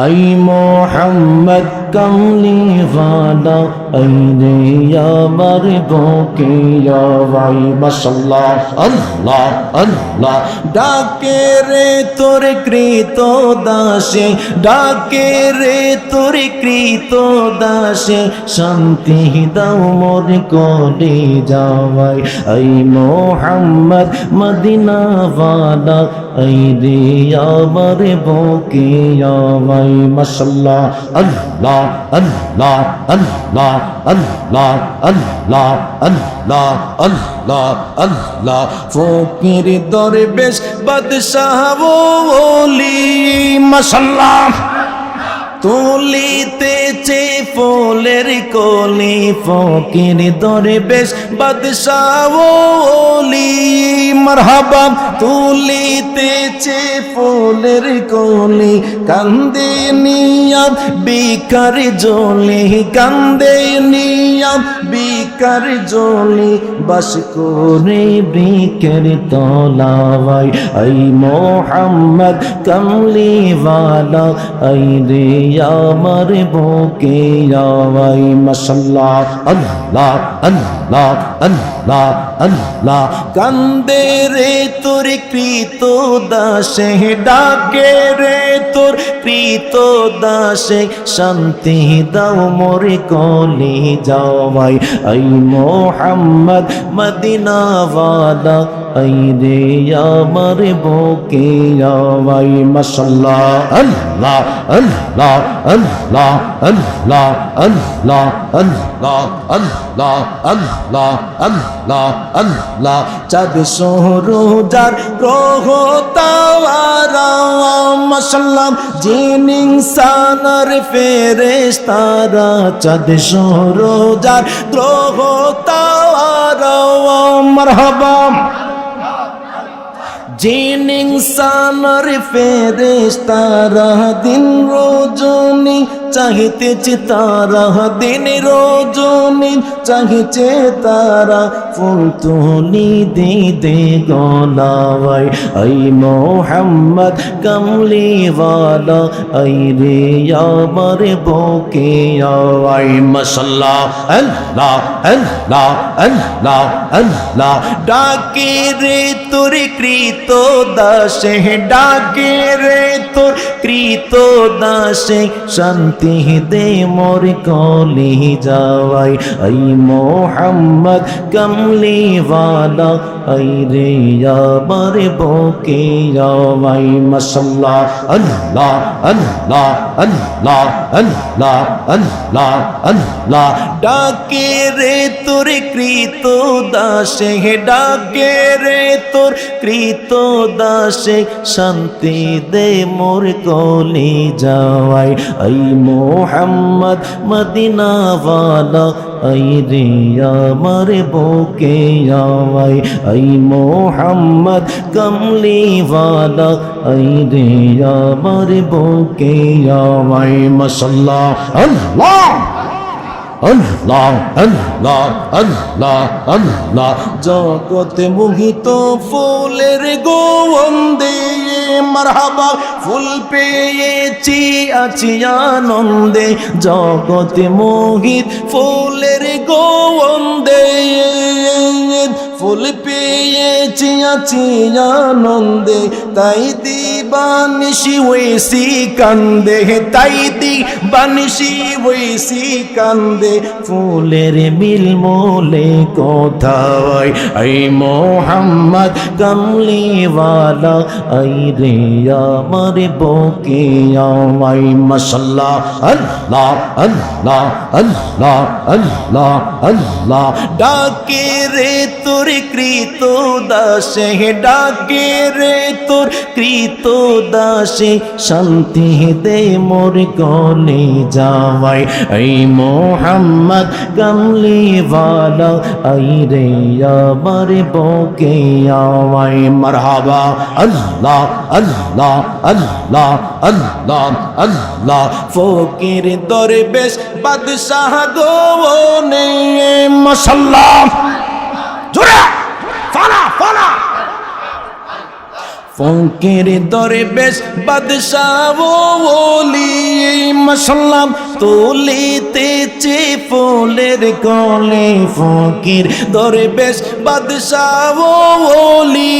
أي محمد كم لي غدا أيدي يا مربوك يا ভাই মাশাল্লাহ আল্লাহ আল্লাহ। ডাকে রে তোর কৃত দাসে, ডাকে রে তোর কৃত দাসে, শান্তি দাও মোর কোলে যাওয়াই আই মোহাম্মদ, মদিনা ওয়ালা আই রে আমার বুকে ভাই মাশাল্লাহ, আল্লাহ আল্লাহ আল্লাহ আল্লাহ আল্লাহ আল্লাহ আল্লাহ আল্লাহ। ফকির দরবেশ বাদশাহ বলি মাশাল্লাহ। তুলিতেছে ফুলের কলি, ফকির দরবেশ, বাদশাহ ওলি। মারহাবা তুলিতেছে ফুলের কলি, কান্দে নিয়াম, বিকার জলি, কান্দে নিয়াম, বিকার জলি। বাস করে বিকের তলাওয়াই আই মোহাম্মদ কমলিওয়ালা, আই রে আমার বুকে আওয়াই মশাল্লাহ আল্লাহ আল্লাহ। আল্লাহ আল্লাহ কান্দে রে তোর কৃত দাসে, ডাকে রে তোর কৃত দাসে। শান্তি দাও মোরে কলি যাওয়াই আই মোহাম্মদ মদিনাওয়ালা, আই রে আমার বুকে আওয়াই মাশাল্লাহ। আল্লাহ আল্লাহ আল্লাহ আল্লাহ আল্লাহ আল্লাহ আল্লাহ আল্লাহ। আল্লাহ আল্লাহ আল্লাহ। চাঁদ সোহরুদার গ্রহ তাওয়ারাম জিন ইনসানার ফেরেশ তারা চাঁদ সোহরুদার গ্রহ তাওয়ারাম মারহাবা। জিন ইনসানর ফেরেশতারা দিন রোজনি চাহিতেছে তারা দিন রোজনি চাহিছে তারা ফুল তুলি দে দে গলাওয়াই। আই মোহাম্মদ কমলি ওয়ালা আই রে আমার বুকে আওয়াই। মাশাল্লাহ, আল্লাহ আল্লাহ আল্লাহ আল্লাহ। ডাকে রে তোর কৃত দাসে ডাকে রে তোর, কৃত দাসে শান্তি দে মোর কলি যাওয়াই। আই মোহাম্মদ কমলি ওয়ালা আই রে আমার বুকে আওয়াই মাশাল্লাহ, আল্লাহ আল্লাহ আল্লাহ আল্লাহ আল্লাহ আল্লাহ। ডাকে রে তোর, কৃত দাসে ডাকে রে তোর, কৃত দাসে শান্তি দে মোর কলি যাওয়াই। আই মোহাম্মদ মদিনাওয়ালা, আই রে আমার বুকে আওয়াই। আই মোহাম্মদ কমলিওয়ালা, আই রে আমার বুকে আওয়াই। মাশাল্লাহ, আল্লাহ! আল্লাহ আল্লাহ আল্লাহ আল্লাহ। জগতে মোহিত ফুলের গোবন্দে মারহাবা, ফুল পেয়েছি, আছি আনন্দে। জগতে মোহিত ফুলের গোবন্দে ফুল পেয়েছি, আছি আনন্দে। তাই দিবানিসি ওয়েসি কান্দে, তাই দিবানিসি ওয়েসি কান্দে, ফুলের মিল মোলে কোথায় আই মোহাম্মদ কমলিওয়ালা, আই রে আমার বুকে আমাই মাশাল্লাহ, আল্লাহ আল্লাহ আল্লাহ আল্লাহ আল্লাহ। ডাকে রে তোর কৃত দাসে ডাকে রে তোর কৃত দাসে শান্তি দে মোর গলে যাওয়াই এই মোহাম্মদ কমলিওয়ালা আই রে আমার বুকে আওয়াই মারহাবা, আল্লাহ আল্লাহ আল্লাহ আল্লাহ আল্লাহ। ফকির দরবেশ বাদশাহ গোনে মাশাল্লাহ। জোরে! ফালা ফালা! ফকির দরবেশ বাদশাহ ওলি মশলাম তোলিতে চে ফুলের কলে। ফকির দরবেশ বাদশাহ ওলি,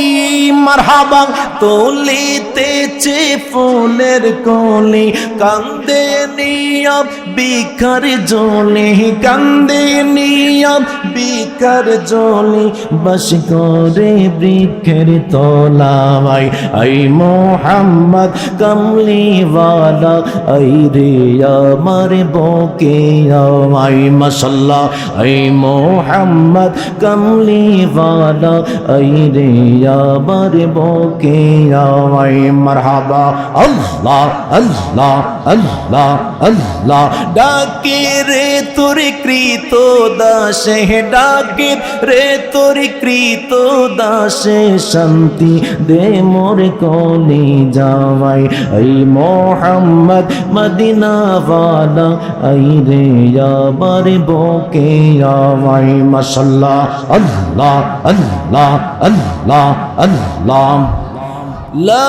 মারহাবা, তোলিতে চে ফুলের কলে। কান্দে নিয়া বিকার জলে কান্দে নিয়ম বিকার জলে বস করে বৃক্ষের তলায়। আই মোহাম্মদ কমলিওয়ালা, আই রে আমার বকে আই মশাল্লা আই মোহাম্মদ কমলিওয়ালা, আই রে আমার বকে আই মারহাবা, আল্লাহ আল্লাহ আল্লাহ আল্লাহ। ডাকে রে তোর কৃত দাসে ডাকে রে তোর কৃত দাসে, শান্তি দে মোর কলি যাওয়াই। এই মোহাম্মদ মদিনা वाला আই রে আবার বকে আওয়াই। মাশাল্লাহ, আল্লাহ আল্লাহ আল্লাহ আল্লাহ। লা